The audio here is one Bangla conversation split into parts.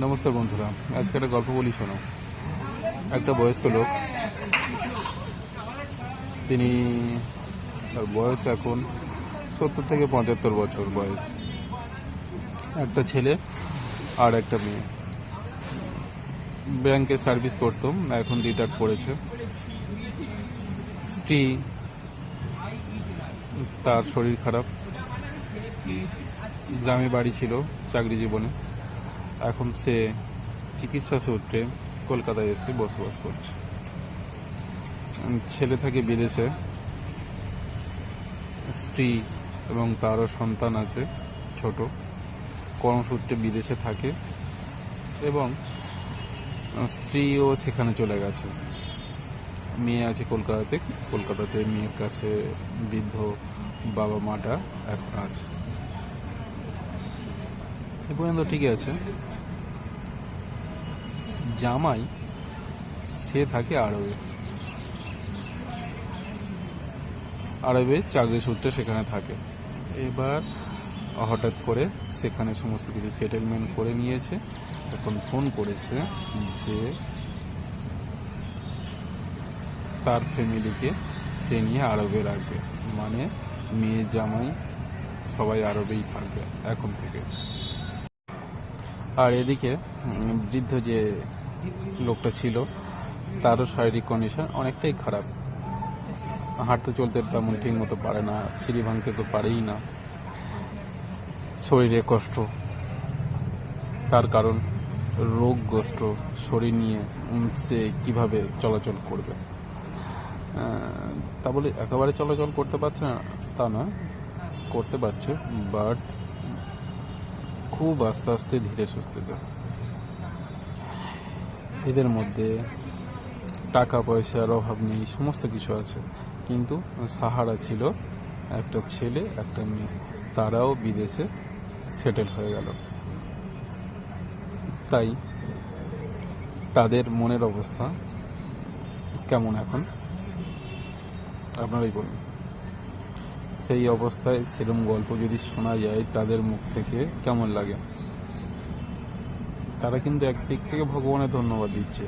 নমস্কার বন্ধুরা, আজকে একটা গল্প বলি, শোনো। একটা বয়স্ক লোক, তিনি তার বয়স এখন সত্তর থেকে পঁচাত্তর বছর বয়স। একটা ছেলে আর একটা মেয়ে। ব্যাংকে সার্ভিস করতাম, এখন রিটায়ার করেছে। স্ত্রী, তার শরীর খারাপ। গ্রামে বাড়ি ছিল, চাকরি জীবনে। এখন সে চিকিৎসা সূত্রে কলকাতায় এসে বসবাস করছে। ছেলে থাকে বিদেশে। স্ত্রী এবং তারও সন্তান আছে, ছোট। কর্মসূত্রে বিদেশে থাকে এবং স্ত্রীও সেখানে চলে গেছে। মেয়ে আছে কলকাতাতে কলকাতাতে মেয়ের কাছে বৃদ্ধ বাবা মাটা এখন আছে। এ পর্যন্ত ঠিকই আছে। জামাই, সে থাকে আরবে। আরবে চাকরি সূত্রে সেখানে থাকে। এবার হঠাৎ করে সেখানে সমস্ত কিছু সেটেলমেন্ট করে নিয়েছে। এখন ফোন করেছে যে তার ফ্যামিলিকে সে নিয়ে আরবে রাখবে। মানে মেয়ে, জামাই সবাই আরবেই থাকবে এখন থেকে। আর এদিকে বৃদ্ধ যে লোকটা ছিল, তারও শারীরিক কন্ডিশন অনেকটাই খারাপ। হাঁটতে চলতে তেমন ঠিক মতো পারে না, সিঁড়ি ভাঙতে তো পারেই না। শরীরে কষ্ট। তার কারণ রোগগ্রস্ত শরীর নিয়ে সে কীভাবে চলাচল করবে। তা বলে একেবারে চলাচল করতে পারছে না, তা না, করতে পারছে বাট খুব আস্তে আস্তে ধীরে সুস্থিতে এদের মধ্যে টাকা পয়সার অভাব নেই, সমস্ত কিছু আছে। কিন্তু সাহারা ছিল একটা ছেলে, একটা মেয়ে। তারাও বিদেশে সেটেল হয়ে গেল। তাই তাদের মনের অবস্থা কেমন এখন? আপনারাই বলুন। সেই অবস্থায় সেরকম গল্প যদি শোনা যায়, তাদের মুখ থেকে কেমন লাগে? তারা কিন্তু একদিক থেকে ভগবানের ধন্যবাদ দিচ্ছে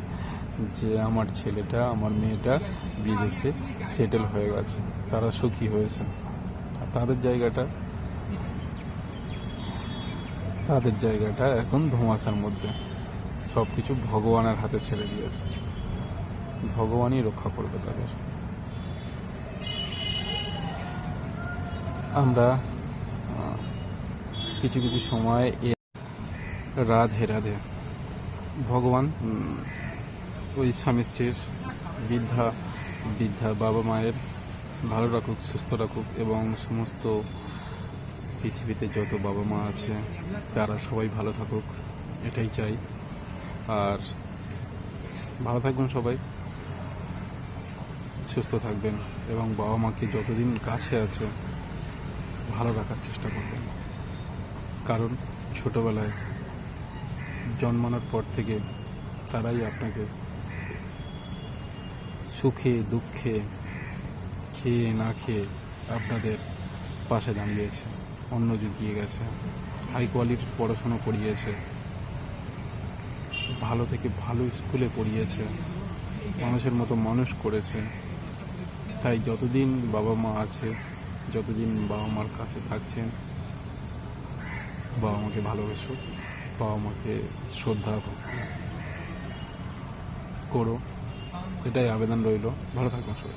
যে আমার ছেলেটা, আমার মেয়েটা বিদেশে সেটেল হয়ে গেছে, তারা সুখী হয়েছে। তাদের জায়গাটা তাদের জায়গাটা এখন ধোঁয়াশার মধ্যে। সব কিছু ভগবানের হাতে ছেড়ে দিয়েছে। ভগবানই রক্ষা করবে তাদের। আমরা কিছু কিছু সময় রাধে রাধে। ভগবান ওই স্বামী স্ত্রীর বৃদ্ধা বৃদ্ধা বাবা মায়ের ভালো রাখুক, সুস্থ রাখুক এবং সমস্ত পৃথিবীতে যত বাবা মা আছে, তারা সবাই ভালো থাকুক, এটাই চাই। আর ভালো থাকবেন সবাই, সুস্থ থাকবেন এবং বাবা মাকে যতদিন কাছে আছে, ভালো রাখার চেষ্টা করবেন। কারণ ছোটবেলায় জন্মানোর পর থেকে তারাই আপনাকে সুখে, দুঃখে খেয়ে না খেয়ে আপনাদের পাশে দাঁড়িয়েছে অন্য যুগ দিয়ে গেছে হাই কোয়ালিটির পড়াশুনো করিয়েছে, ভালো থেকে ভালো স্কুলে পড়িয়েছে, মানুষের মতো মানুষ করেছে। তাই যতদিন বাবা মা আছে, যতদিন বাবা মার কাছে থাকছেন, বাবা মাকে ভালোবেসো। বাবা মাকে শ্রদ্ধা করো। এটাই আবেদন রইল। ভালো থাকবেন সবাই।